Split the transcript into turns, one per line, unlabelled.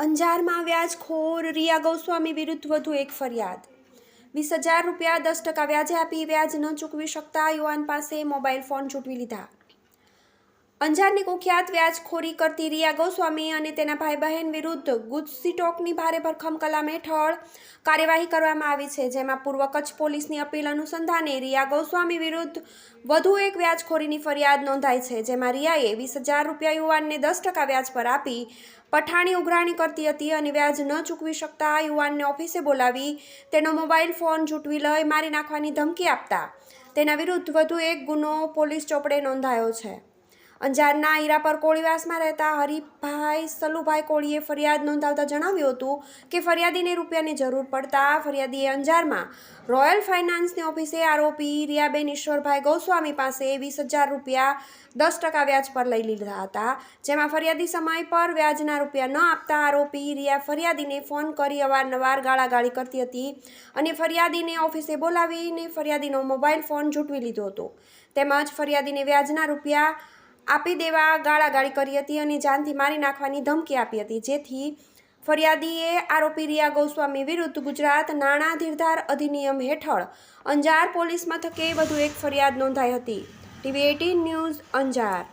અંજારમાં વ્યાજખોર રિયા ગૌસ્વામી વિરુદ્ધ વધુ એક ફરિયાદ. વીસ હજાર રૂપિયા દસ ટકા વ્યાજે આપી વ્યાજ ન ચૂકવી શકતા યુવાન પાસે મોબાઈલ ફોન છૂટવી લીધા. અંજારની કુખ્યાત વ્યાજખોરી કરતી રિયા ગોસ્વામી અને તેના ભાઈ બહેન વિરુદ્ધ ગુજસીટોકની ભારે ભરખમ કલમ હેઠળ કાર્યવાહી કરવામાં આવી છે, જેમાં પૂર્વ કચ્છ પોલીસની અપીલ અનુસંધાને રિયા ગોસ્વામી વિરુદ્ધ વધુ એક વ્યાજખોરીની ફરિયાદ નોંધાઈ છે, જેમાં રિયાએ વીસ હજાર રૂપિયા યુવાનને દસ ટકા વ્યાજ પર આપી પઠાણી ઉઘરાણી કરતી હતી અને વ્યાજ ન ચૂકવી શકતા યુવાનને ઓફિસે બોલાવી તેનો મોબાઈલ ફોન જૂટવી લઈ મારી નાખવાની ધમકી આપતા તેના વિરુદ્ધ વધુ એક ગુનો પોલીસ ચોપડે નોંધાયો છે. અંજારના હીરાપર કોળીવાસમાં રહેતા હરિભાઈ સલુભાઈ કોળીએ ફરિયાદ નોંધાવતા જણાવ્યું હતું કે ફરિયાદીને રૂપિયાની જરૂર પડતા ફરિયાદીએ અંજારમાં રોયલ ફાઇનાન્સની ઓફિસે આરોપી રિયાબેન ઈશ્વરભાઈ ગોસ્વામી પાસે વીસ હજાર રૂપિયા દસ ટકા વ્યાજ પર લઈ લીધા હતા, જેમાં ફરિયાદી સમય પર વ્યાજના રૂપિયા ન આપતા આરોપી રિયા ફરિયાદીને ફોન કરી અવારનવાર ગાળાગાળી કરતી હતી અને ફરિયાદીને ઓફિસે બોલાવીને ફરિયાદીનો મોબાઈલ ફોન જૂટવી લીધો હતો. તેમજ ફરિયાદીને વ્યાજના રૂપિયા આપી દેવા, ગાળાગાળી કરી હતી અને જાનથી મારી નાખવાની ધમકી આપી હતી. જેથી ફરિયાદીએ આરોપી રિયા ગોસ્વામી વિરુદ્ધ ગુજરાત નાણાં ધીરધાર અધિનિયમ હેઠળ અંજાર પોલીસ મથકે વધુ એક ફરિયાદ નોંધાઈ હતી. TV eighteen news Anjar.